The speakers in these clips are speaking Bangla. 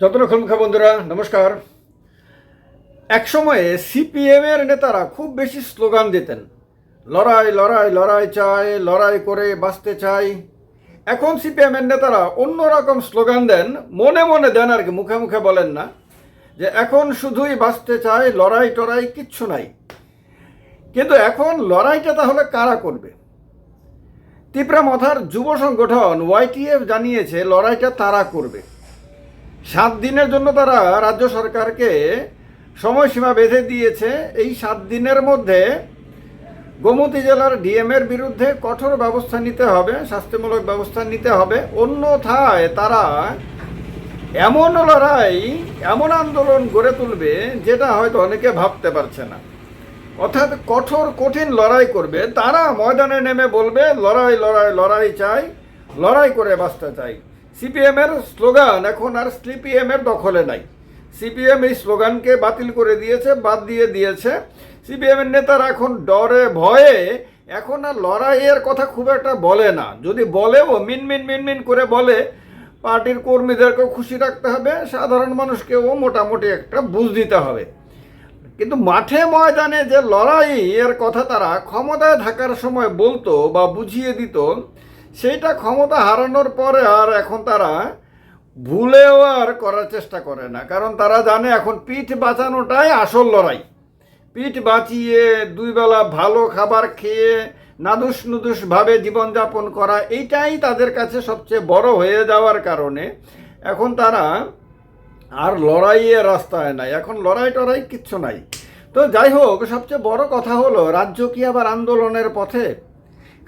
যত্ন খলমুখা বন্ধুরা, নমস্কার। এক সময়ে সিপিএমের নেতারা খুব বেশি স্লোগান দিতেন। লড়াই লড়াই লড়াই চাই, লড়াই করে বাঁচতে চাই। এখন সিপিএমের নেতারা অন্যরকম স্লোগান দেন, মনে মনে দেন আর কি, মুখে মুখে বলেন না, যে এখন শুধুই বাঁচতে চাই, লড়াই টড়াই কিচ্ছু নাই। কিন্তু এখন লড়াইটা তাহলে কারা করবে? তিপ্রা মথার যুব সংগঠন ওয়াইটিএফ জানিয়েছে, লড়াইটা তারা করবে। সাত দিনের জন্য তারা রাজ্য সরকারকে সময়সীমা বেঁধে দিয়েছে। এই সাত দিনের মধ্যে গোমতী জেলার ডিএমের বিরুদ্ধে কঠোর ব্যবস্থা নিতে হবে, শাস্তিমূলক ব্যবস্থা নিতে হবে। অন্যথায় তারা এমন লড়াই, এমন আন্দোলন গড়ে তুলবে যেটা হয়তো অনেকে ভাবতে পারছে না। অর্থাৎ কঠোর, কঠিন লড়াই করবে। তারা ময়দানে নেমে বলবে, লড়াই লড়াই লড়াই চাই, লড়াই করে বাঁচতে চাই। সিপিএমের স্লোগান এখন আর সিপিএমের দখলে নাই। সিপিএম এই স্লোগানকে বাতিল করে দিয়েছে, বাদ দিয়ে দিয়েছে। সিপিএমের নেতারা এখন ডরে ভয়ে, এখন আর লড়াইয়ের কথা খুব একটা বলে না। যদি বলেও, মিন মিন মিন মিন করে বলে, পার্টির কর্মীদেরকেও খুশি রাখতে হবে, সাধারণ মানুষকেও মোটামুটি একটা বুঝ দিতে হবে। কিন্তু মাঠে ময়দানে যে লড়াই, এর কথা তারা ক্ষমতায় থাকার সময় বলতো বা বুঝিয়ে দিত সেইটা ক্ষমতা হারানোর পরে আর এখন তারা ভুলেও আর করার চেষ্টা করে না। কারণ তারা জানে এখন পিঠ বাঁচানোটাই আসল লড়াই। পিঠ বাঁচিয়ে দুইবেলা ভালো খাবার খেয়ে নাদুস নুদুসভাবে জীবনযাপন করা, এইটাই তাদের কাছে সবচেয়ে বড় হয়ে যাওয়ার কারণে এখন তারা আর লড়াইয়ের রাস্তায় নাই। এখন লড়াই টড়াই কিচ্ছু নাই। তো যাই হোক, সবচেয়ে বড় কথা হলো, রাজ্য কি আবার আন্দোলনের পথে?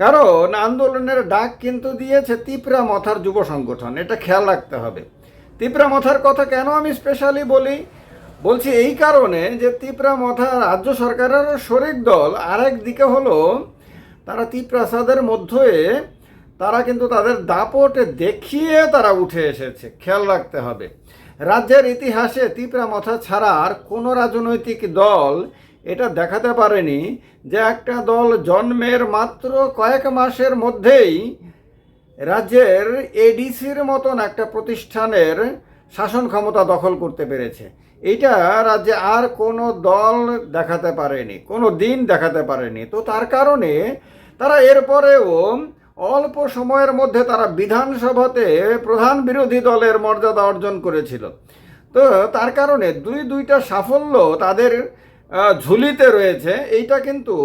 কারণ আন্দোলনের ডাক কিন্তু দিয়েছে তিপ্রা মথার যুব সংগঠন, এটা খেয়াল রাখতে হবে। তিপ্রা মথার কথা কেন আমি স্পেশালি বলি? বলছি এই কারণে যে তিপ্রা মথা রাজ্য সরকারের শরিক দল, আরেক দিকে হলো তারা তিপ্রাসাদের মধ্যে তারা কিন্তু তাদের দাপটে দেখিয়ে তারা উঠে এসেছে, খেয়াল রাখতে হবে। রাজ্যের ইতিহাসে তিপ্রা মথা ছাড়া আর কোনো রাজনৈতিক দল এটা দেখাতে পারেনি যে একটা দল জন্মের মাত্র কয়েক মাসের মধ্যেই রাজ্যের এডিসির মতন একটা প্রতিষ্ঠানের শাসন ক্ষমতা দখল করতে পেরেছে। এটা রাজ্যে আর কোনো দল দেখাতে পারেনি, কোনো দিন দেখাতে পারেনি। তো তার কারণে তারা এরপরেও অল্প সময়ের মধ্যে তারা বিধানসভাতে প্রধান বিরোধী দলের মর্যাদা অর্জন করেছিল। তো তার কারণে দুই দুইটা সাফল্য তাদের ঝুলিতে রয়েছে, এইটা কিন্তু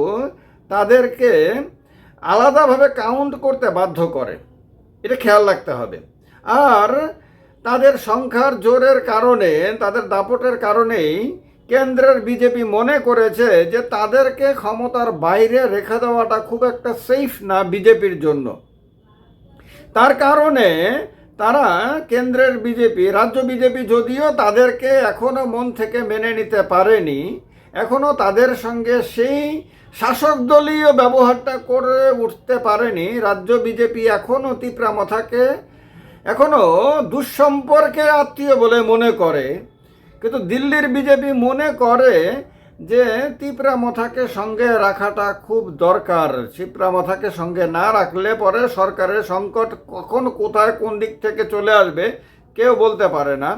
তাদেরকে আলাদাভাবে কাউন্ট করতে বাধ্য করে। এটা খেয়াল রাখতে হবে। আর তাদের সংখ্যার জোরের কারণে, তাদের দাপটের কারণেই কেন্দ্রের বিজেপি মনে করেছে যে তাদেরকে ক্ষমতার বাইরে রেখে দেওয়াটা খুব একটা সেফ না বিজেপির জন্য। তার কারণে তারা কেন্দ্রের বিজেপি, রাজ্য বিজেপি যদিও তাদেরকে এখনও মন থেকে মেনে নিতে পারেনি এখনও তাদের সঙ্গে সেই শাসক দলীয় ব্যবহারটা করে উঠতে পারেনি। রাজ্য বিজেপি এখনও তিপ্রামথাকে এখনও দুঃসম্পর্কের আত্মীয় বলে মনে করে। কিন্তু দিল্লির বিজেপি মনে করে যে তিপ্রা মথাকে সঙ্গে রাখাটা খুব দরকার। তিপ্রা মথাকে সঙ্গে না রাখলে পরে সরকারের সংকট কখন কোথায় কোন দিক থেকে চলে আসবে কেউ বলতে পারে না।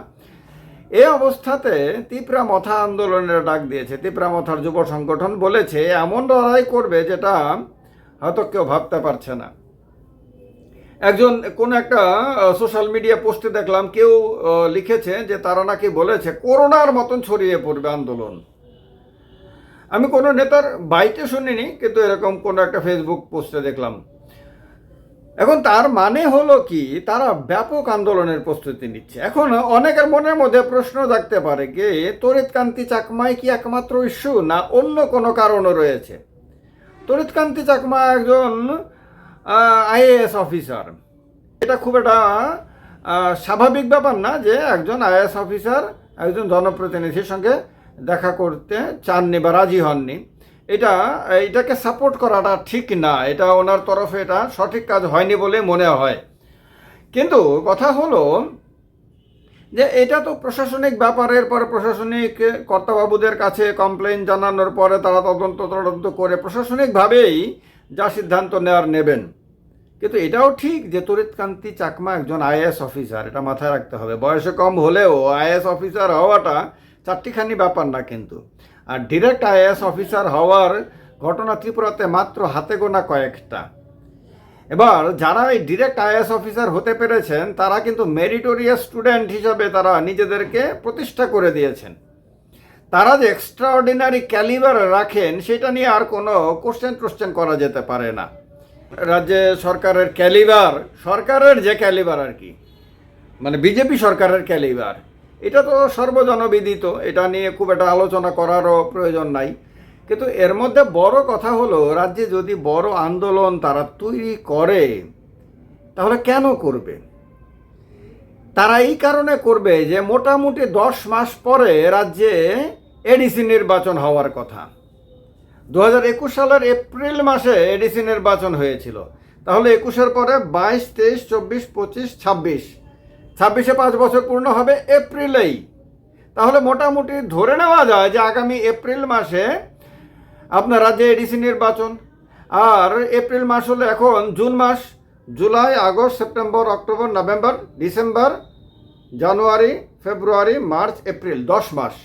এই অবস্থাতে তিপ্রা মথা আন্দোলনের ডাক দিয়েছে। তিপ্রা মথার যুব সংগঠন বলেছে, এমন লড়াই করবে যেটা হয়তো কেউ ভাবতে পারছে না। একজন, কোন একটা সোশ্যাল মিডিয়া পোস্টে দেখলাম, কেউ লিখেছে যে তারা নাকি বলেছে, করোনার মতন ছড়িয়ে পড়বে আন্দোলন। আমি কোনো নেতার বাইটে শুনিনি, কিন্তু এরকম কোনো একটা ফেসবুক পোস্টে দেখলাম। এখন তার মানে হলো কি? তারা ব্যাপক আন্দোলনের প্রস্তুতি নিচ্ছে। এখন অনেকের মনের মধ্যে প্রশ্ন থাকতে পারে যে তরিৎকান্তি চাকমাই কি একমাত্র ইস্যু না অন্য কোনো কারণও রয়েছে? তরিৎকান্তি চাকমা একজন আইএএস অফিসার। এটা খুব একটা স্বাভাবিক ব্যাপার না যে একজন আইএএস অফিসার একজন জনপ্রতিনিধির সঙ্গে দেখা করতে চাননি বা রাজি হননি। এটা, এটাকে সাপোর্ট করাটা ঠিক না। এটা ওনার তরফে এটা সঠিক কাজ হয়নি বলে মনে হয়। কিন্তু কথা হলো যে এটা তো প্রশাসনিক ব্যাপারের পরে প্রশাসনিক কর্তাবাবুদের কাছে কমপ্লেন জানানোর পরে তারা তদন্ত তদন্ত করে প্রশাসনিকভাবেই যা সিদ্ধান্ত নেওয়ার নেবেন। কিন্তু এটাও ঠিক যে তরিতকান্তি চাকমা একজন আইএস অফিসার, এটা মাথায় রাখতে হবে। বয়সে কম হলেও আইএস অফিসার হওয়াটা চারটিখানি ব্যাপার না কিন্তু। আর ডিরেক্ট আইএস অফিসার হওয়ার ঘটনা ত্রিপুরাতে মাত্র হাতে গোনা কয়েকটা। এবার যারা এই ডিরেক্ট আইএস অফিসার হতে পেরেছেন, তারা কিন্তু মেরিটোরিয়াস স্টুডেন্ট হিসাবে তারা নিজেদেরকে প্রতিষ্ঠা করে দিয়েছেন। তারা যে এক্সট্রা অর্ডিনারি ক্যালিবার রাখেন, সেটা নিয়ে আর কোনো কোশ্চেন টোশ্চেন করা যেতে পারে না। রাজ্যে সরকারের ক্যালিবার সরকারের যে ক্যালিবার আর কি মানে বিজেপি সরকারের ক্যালিবার এটা তো সর্বজনবিদিত, এটা নিয়ে খুব একটা আলোচনা করারও প্রয়োজন নাই। কিন্তু এর মধ্যে বড় কথা হলো, রাজ্যে যদি বড় আন্দোলন তারা তৈরি করে, তাহলে কেন করবে? তারা এই কারণে করবে যে মোটামুটি দশ মাস পরে রাজ্যে এডিসি নির্বাচন হওয়ার কথা। দু হাজার একুশ সালের এপ্রিল মাসে এডিসি নির্বাচন হয়েছিল। তাহলে একুশের পরে বাইশ, তেইশ, চব্বিশ, পঁচিশ, ছাব্বিশ। ছাব্বিশে পাঁচ বছর পূর্ণ হবে এপ্রিলেই। তাহলে মোটামুটি ধরে নেওয়া যায় যে আগামী এপ্রিল মাসে আপনার রাজ্যে এডিসি নির্বাচন। আর এপ্রিল মাস হলো এখন জুন মাস, July, August, September, October, November, December, January, February, March, April, দশ মাস।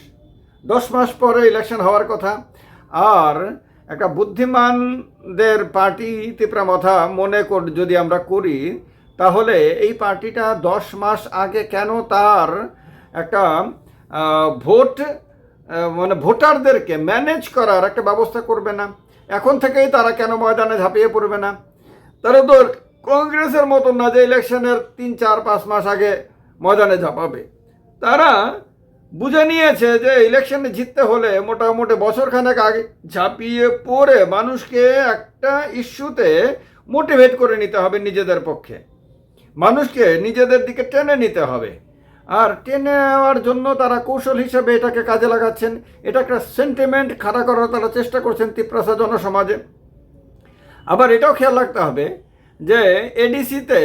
দশ মাস পরে ইলেকশন হওয়ার কথা। আর একটা বুদ্ধিমানদের পার্টি তিপ্রামথা মনে কর যদি আমরা করি তাহলে এই পার্টিটা দশ মাস আগে কেন তার একটা ভোট মানে ভোটারদেরকে ম্যানেজ করার একটা ব্যবস্থা করবে না? এখন থেকেই তারা কেন ময়দানে ঝাঁপিয়ে পড়বে না? তারা তো কংগ্রেসের মতন না যে ইলেকশনের তিন, চার, পাঁচ মাস আগে ময়দানে ঝাঁপাবে। তারা বুঝে নিয়েছে যে ইলেকশনে জিততে হলে মোটামুটি বছরখানেক আগে ঝাঁপিয়ে পড়ে মানুষকে একটা ইস্যুতে মোটিভেট করে নিতে হবে নিজেদের পক্ষে। মানুষকে নিজেদের দিকে টেনে নিতে হবে। আর টেনে নেওয়ার জন্য তারা কৌশল হিসেবে এটাকে কাজে লাগাচ্ছেন। এটা একটা সেন্টিমেন্ট খাড়া করার তারা চেষ্টা করছেন তিপ্রাসা জনসমাজে। আবার এটাও খেয়াল রাখতে হবে যে এডিসিতে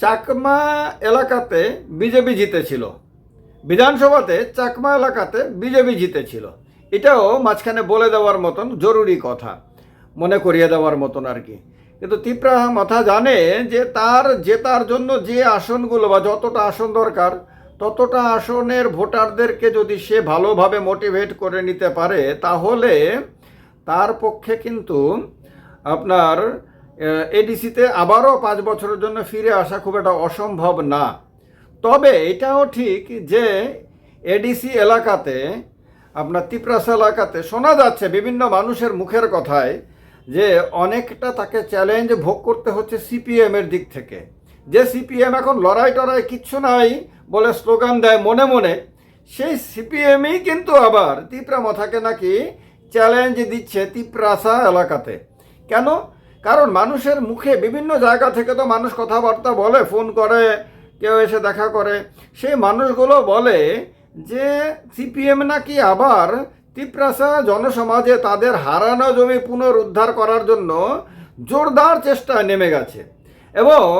চাকমা এলাকাতে বিজেপি জিতেছিল। বিধানসভাতে চাকমা এলাকাতে বিজেপি জিতেছিল। এটাও মাঝখানে বলে দেওয়ার মতন জরুরি কথা। মনে করিয়ে দেওয়ার মতন আর কি। কিন্তু তিপ্রা মাথা জানে যে তার জেতার জন্য যে আসনগুলো বা যতটা আসন দরকার, ততটা আসনের ভোটারদেরকে যদি সে ভালোভাবে মোটিভেট করে নিতে পারে, তাহলে তার পক্ষে কিন্তু আপনার এডিসিতে আবারও পাঁচ বছরের জন্য ফিরে আসা খুব একটা অসম্ভব না। তবে এটাও ঠিক যে এডিসি এলাকাতে, আপনার তিপ্রাসা এলাকাতে শোনা যাচ্ছে বিভিন্ন মানুষের মুখের কথায় যে অনেকটা তাকে চ্যালেঞ্জ ভোগ করতে হচ্ছে সিপিএমের দিক থেকে। যে সিপিএম এখন লড়াই টড়াই কিচ্ছু নাই বলে স্লোগান দেয় মনে মনে, সেই সিপিএমই কিন্তু আবার তিপ্রা মথাকে নাকি চ্যালেঞ্জ দিচ্ছে তিপ্রাসা এলাকাতে। কেন? কারণ মানুষের মুখে বিভিন্ন জায়গা থেকে তো মানুষ কথাবার্তা বলে ফোন করে, কেউ এসে দেখা করে। সেই মানুষগুলো বলে যে সিপিএম নাকি আবার তিপ্রাসা জনসমাজে তাদের হারানো জমি পুনরুদ্ধার করার জন্য জোরদার চেষ্টায় নেমে গেছে। এবং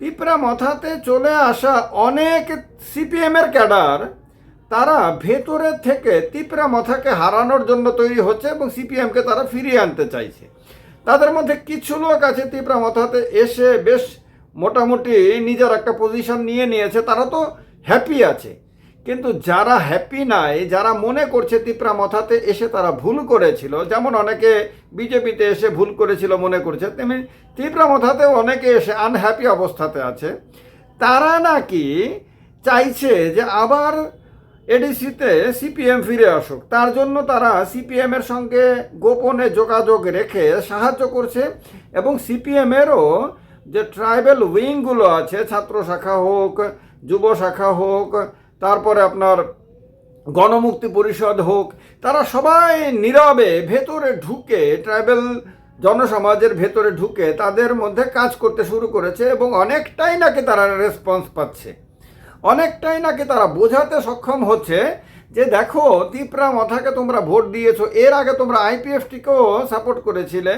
তিপ্রা মথাতে চলে আসা অনেক সিপিএমের ক্যাডার, তারা ভেতরে থেকে তিপরা মাথাকে হারানোর জন্য তৈরি হচ্ছে এবং সিপিএমকে তারা ফিরিয়ে আনতে চাইছে। তাদের মধ্যে কিছু লোক আছে তিপরা মাথাতে এসে বেশ মোটামুটি নিজের একটা পজিশন নিয়ে নিয়েছে, তারা তো হ্যাপি আছে। কিন্তু যারা হ্যাপি নাই, যারা মনে করছে তিপ্রা মথাতে এসে তারা ভুল করেছিল, যেমন অনেকে বিজেপিতে এসে ভুল করেছিল মনে করছে, তেমনি তিপ্রা মথাতেও অনেকে এসে আনহ্যাপি অবস্থাতে আছে। তারা নাকি চাইছে যে আবার এডিসিতে সিপিএম ফিরে আসুক। তার জন্য তারা সিপিএমের সঙ্গে গোপনে যোগাযোগ রেখে সাহায্য করছে এবং সিপিএমেরও যে ট্রাইবেল উইংগুলো আছে, ছাত্র শাখা হোক, যুব শাখা হোক তারপরে আপনার গণমুক্তি পরিষদ হোক, তারা সবাই নীরবে, ভেতরে ঢুকে, ট্রাইবেল জনসমাজের ভেতরে ঢুকে তাদের মধ্যে কাজ করতে শুরু করেছে এবং অনেকটাই নাকি তারা রেসপন্স পাচ্ছে। অনেকটাই নাকি তারা বোঝাতে সক্ষম হচ্ছে যে দেখো, তিপ্রা মাথাকে তোমরা ভোট দিয়েছ, এর আগে তোমরা আইপিএফটিকেও সাপোর্ট করেছিলে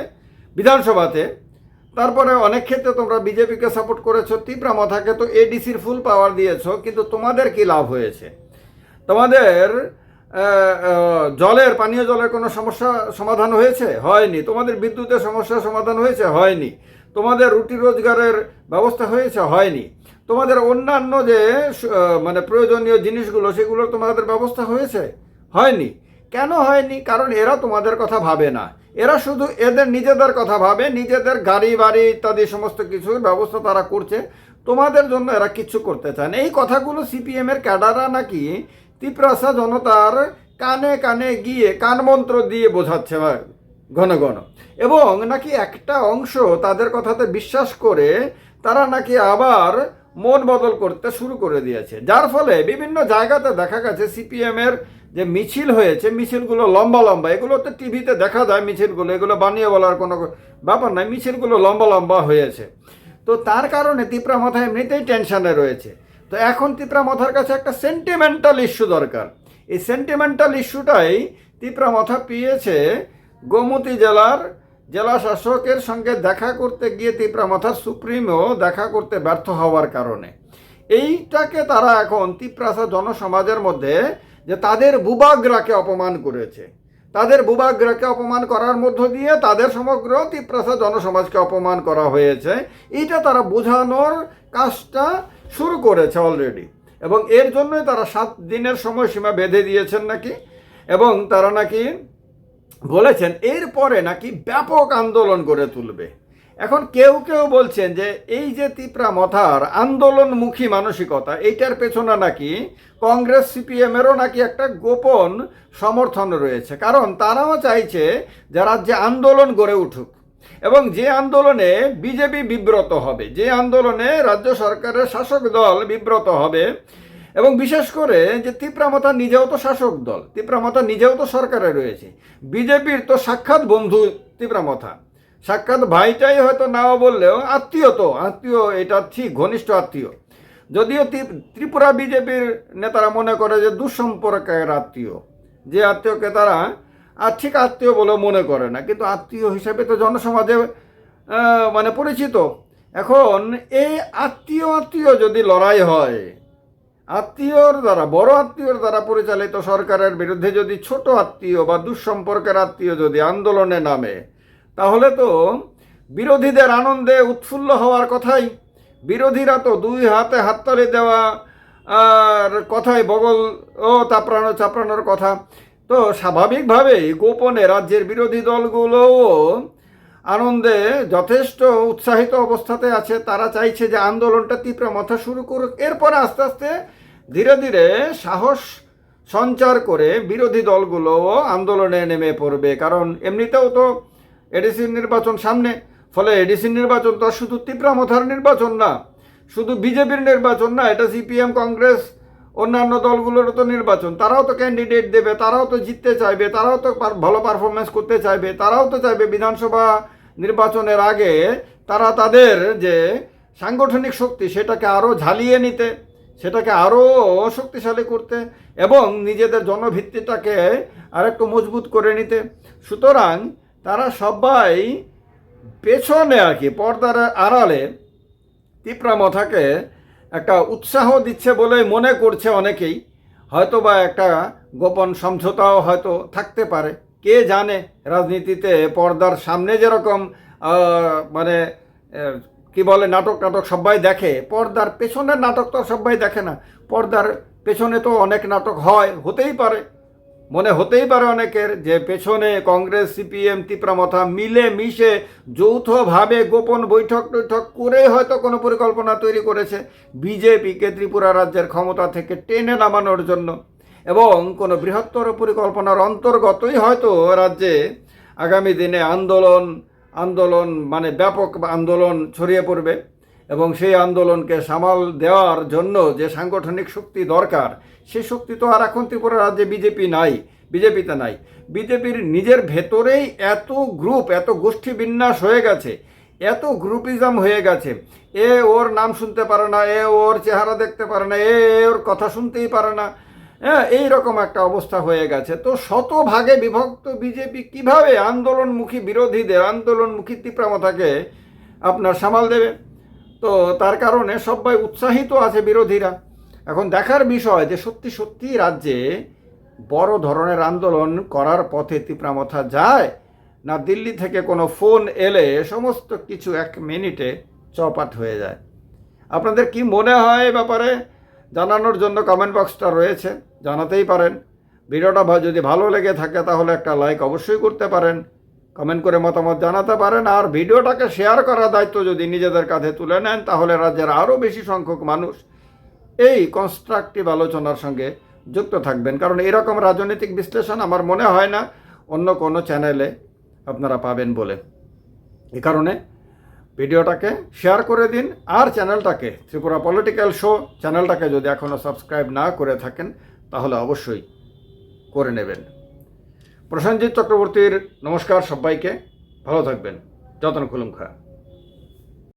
বিধানসভাতে। তারপরে অনেক ক্ষেত্রে তোমরা বিজেপিকে সাপোর্ট করেছ তিপ্রা মাথাকে, তো এডিসির ফুল পাওয়ার দিয়েছ, কিন্তু তোমাদের কি লাভ হয়েছে? তোমাদের জলের, পানীয় জলের কোনো সমস্যা সমাধান হয়েছে? হয়নি। তোমাদের বিদ্যুতের সমস্যার সমাধান হয়েছে? হয়নি। তোমাদের রুটি রোজগারের ব্যবস্থা হয়েছে? হয়নি। তোমাদের অন্যান্য যে মানে প্রয়োজনীয় জিনিসগুলো, সেগুলোর তোমাদের ব্যবস্থা হয়েছে? হয়নি। কেন হয়নি? কারণ এরা তোমাদের কথা ভাবে না। এরা শুধু এদের নিজেদের কথা ভাবে, নিজেদের গাড়ি, বাড়ি ইত্যাদি সমস্ত কিছুর ব্যবস্থা তারা করছে। তোমাদের জন্য এরা কিচ্ছু করতে চান এই কথাগুলো সিপিএম এর ক্যাডাররা নাকি তিপ্রাসা জনতার কানে কানে গিয়ে কানমন্ত্র দিয়ে বোঝাচ্ছে ঘন ঘন। এবং নাকি একটা অংশ তাদের কথাতে বিশ্বাস করে তারা নাকি আবার মন বদল করতে শুরু করে দিয়েছে। যার ফলে বিভিন্ন জায়গাতে দেখা গেছে সিপিএম এর যে মিছিল হয়েছে, মিছিলগুলো লম্বা লম্বা, এগুলো তো টিভিতে দেখা যায় মিছিলগুলো, এগুলো বানিয়ে বলার কোনো ব্যাপার নাই, মিছিলগুলো লম্বা লম্বা হয়েছে। তো তার কারণে তিপ্রা মাথা এমনিতেই টেনশানে রয়েছে। তো এখন তিপ্রা মাথার কাছে একটা সেন্টিমেন্টাল ইস্যু দরকার। এই সেন্টিমেন্টাল ইস্যুটাই তিপ্রা মাথা পেয়েছে গোমতী জেলার জেলা শাসকের সঙ্গে দেখা করতে গিয়ে তিপ্রা মাথার সুপ্রিমও দেখা করতে ব্যর্থ হওয়ার কারণে। এইটাকে তারা এখন তিপ্রাসা জনসমাজের মধ্যে যে তাদের বুবাগ্রাকে অপমান করেছে। তাদের বুবাগ্রাকে অপমান করার মধ্য দিয়ে তাদের সমগ্র তিপ্রাসা জনসমাজকে অপমান করা হয়েছে। এইটা তারা বোঝানোর কাজটা শুরু করেছে অলরেডি এবং এর জন্যই তারা সাত দিনের সময়সীমা বেঁধে দিয়েছেন নাকি? এবং তারা নাকি বলেছেন, এরপরে নাকি ব্যাপক আন্দোলন গড়ে তুলবে। এখন কেউ কেউ বলছেন যে এই যে তিপ্রা মথার আন্দোলনমুখী মানসিকতা, এইটার পেছনে নাকি কংগ্রেস, সিপিএমেরও নাকি একটা গোপন সমর্থন রয়েছে। কারণ তারাও চাইছে যে রাজ্যে আন্দোলন গড়ে উঠুক এবং যে আন্দোলনে বিজেপি বিব্রত হবে, যে আন্দোলনে রাজ্য সরকারের শাসক দল বিব্রত হবে এবং বিশেষ করে যে তিপ্রামতা নিজেও তো শাসক দল তিপ্রামতা নিজেও তো সরকারে রয়েছে, বিজেপির তো সাক্ষাৎ বন্ধু তিপ্রামথা সাক্ষাৎ ভাইটাই হয়তো নাও বললেও আত্মীয় তো, আত্মীয়, এটা ঠিক, ঘনিষ্ঠ আত্মীয়। যদিও ত্রি- ত্রিপুরা বিজেপির নেতারা মনে করে যে দুঃসম্পর্কের আত্মীয়, যে আত্মীয়কে তারা আর ঠিক আত্মীয় বলে মনে করে না, কিন্তু আত্মীয় হিসেবে তো জনসমাজে মানে পরিচিত। এখন এই আত্মীয় আত্মীয় যদি লড়াই হয়, আত্মীয়র দ্বারা, বড় আত্মীয়র দ্বারা পরিচালিত সরকারের বিরুদ্ধে যদি ছোট আত্মীয় বা দুঃসম্পর্কের আত্মীয় যদি আন্দোলনে নামে তাহলে তো বিরোধীদের আনন্দে উৎফুল্ল হওয়ার কথাই। বিরোধীরা তো দুই হাতে হাততালি দেওয়া, আর কথাই বগল, ও চাপড়ানো চাপড়ানোর কথা। তো স্বাভাবিকভাবেই গোপনে রাজ্যের বিরোধী দলগুলোও আনন্দে যথেষ্ট উৎসাহিত অবস্থাতে আছে। তারা চাইছে যে আন্দোলনটা তীব্র মাথা শুরু করুক। এরপরে আস্তে আস্তে ধীরে ধীরে সাহস সঞ্চার করে বিরোধী দলগুলোও আন্দোলনে নেমে পড়বে। কারণ এমনিতেও তো এডিসি নির্বাচন সামনে, ফলে এডিসি নির্বাচন তো শুধু তীব্রামথার নির্বাচন না, শুধু বিজেপির নির্বাচন না, এটা সিপিএম, কংগ্রেস, অন্যান্য দলগুলোরও তো নির্বাচন। তারাও তো ক্যান্ডিডেট দেবে, তারাও তো জিততে চাইবে, তারাও তো ভালো পারফরমেন্স করতে চাইবে, তারাও তো চাইবে বিধানসভা নির্বাচনের আগে তারা তাদের যে সাংগঠনিক শক্তি, সেটাকে আরও ঝালিয়ে নিতে, সেটাকে আরও শক্তিশালী করতে এবং নিজেদের জনভিত্তিটাকে আরেকটু মজবুত করে নিতে। সুতরাং তারা সবাই পেছনে আর কি, পর্দার আড়ালে তিপ্রামথাকে একটা উৎসাহ দিচ্ছে বলে মনে করছে অনেকেই। হয়তো বা একটা গোপন সমঝোতাও হয়তো থাকতে পারে। কে জানে রাজনীতিতে পর্দার সামনে যেরকম মানে কি বলে, নাটক নাটক সবাই দেখে, পর্দার পেছনের নাটক তো সবাই দেখে না। পর্দার পেছনে তো অনেক নাটক হয়, হতেই পারে। মনে হতেই পারে অনেকের যে পেছনে কংগ্রেস, সিপিএম তিপ্রামথা মিলে মিশে যৌথভাবে গোপন বৈঠক টৈঠক করে হয়তো কোনো পরিকল্পনা তৈরি করেছে বিজেপিকে ত্রিপুরা রাজ্যের ক্ষমতা থেকে টেনে নামানোর জন্য। এবং কোনো বৃহত্তর পরিকল্পনার অন্তর্গতই হয়তো রাজ্যে আগামী দিনে আন্দোলন আন্দোলন মানে ব্যাপক আন্দোলন ছড়িয়ে পড়বে। এবং সেই আন্দোলনকে সামাল দেওয়ার জন্য যে সাংগঠনিক শক্তি দরকার সেই শক্তি তো আর এখন ত্রিপুরা রাজ্যে বিজেপি নাই, বিজেপিতে নাই। বিজেপির নিজের ভেতরেই এত গ্রুপ এত গোষ্ঠী বিন্যাস হয়ে গেছে, এত গ্রুপিজম হয়ে গেছে। এ ওর নাম শুনতে পারে না, এ ওর চেহারা দেখতে পারে না এ ওর কথা শুনতেই পারে না। হ্যাঁ এইরকম একটা অবস্থা হয়ে গেছে। তো শতভাগে বিভক্ত বিজেপি কীভাবে আন্দোলনমুখী বিরোধীদের, আন্দোলনমুখী তীব্রমতাকে আপনার সামাল দেবে? তো তার কারণে সবাই উৎসাহিত আছে বিরোধীরা। এখন দেখার বিষয় যে সত্যি সত্যি রাজ্যে বড় ধরনের আন্দোলন করার পথে তিপ্রামথা যায় না দিল্লি থেকে কোনো ফোন এলে সমস্ত কিছু এক মিনিটে চপাট হয়ে যায়। আপনাদের কি মনে হয় ব্যাপারে? জানানোর জন্য কমেন্ট বক্সটা রয়েছে, জানাতেই পারেন। ভিডিওটা যদি ভালো লেগে থাকে তাহলে একটা লাইক অবশ্যই করতে পারেন। কমেন্ট করে মতামত জানাতে পারেন আর ভিডিওটাকে শেয়ার করার দায়িত্ব যদি নিজেদের কাঁধে তুলে নেন, তাহলে রাজ্যের আরও বেশি সংখ্যক মানুষ এই কনস্ট্রাকটিভ আলোচনার সঙ্গে যুক্ত থাকবেন। কারণ এরকম রাজনৈতিক বিশ্লেষণ আমার মনে হয় না অন্য কোনো চ্যানেলে আপনারা পাবেন বলে। এ কারণে ভিডিওটাকে শেয়ার করে দিন আর চ্যানেলটাকে, ত্রিপুরা পলিটিক্যাল শো চ্যানেলটাকে যদি এখনও সাবস্ক্রাইব না করে থাকেন, তাহলে অবশ্যই করে নেবেন। প্রসেনজিৎ চক্রবর্তীর নমস্কার সবাইকে। ভালো থাকবেন। যতন খুলুম খা।